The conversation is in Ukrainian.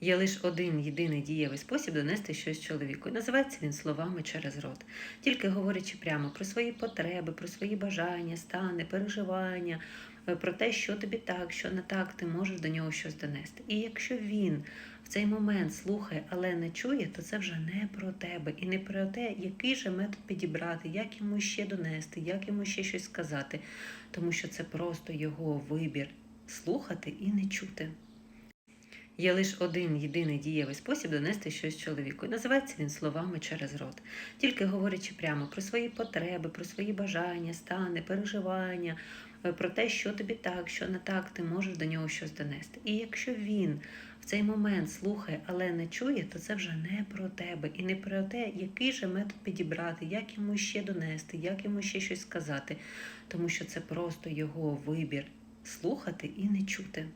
Є лише один єдиний дієвий спосіб донести щось чоловіку. І називається він словами через рот. Тільки говорячи прямо про свої потреби, про свої бажання, стани, переживання, е, про те, що тобі так, що не так, ти можеш до нього щось донести. І якщо він в цей момент слухає, але не чує, то це вже не про тебе і не про те, який же метод підібрати, як йому ще донести, як йому ще щось сказати, тому що це просто його вибір слухати і не чути. Є лише один єдиний дієвий спосіб донести щось чоловіку. І називається він словами через рот. Тільки говорячи прямо про свої потреби, про свої бажання, стани, переживання, е, про те, що тобі так, що не так, ти можеш до нього щось донести. І якщо він в цей момент слухає, але не чує, то це вже не про тебе і не про те, який же метод підібрати, як йому ще донести, як йому ще щось сказати, тому що це просто його вибір слухати і не чути.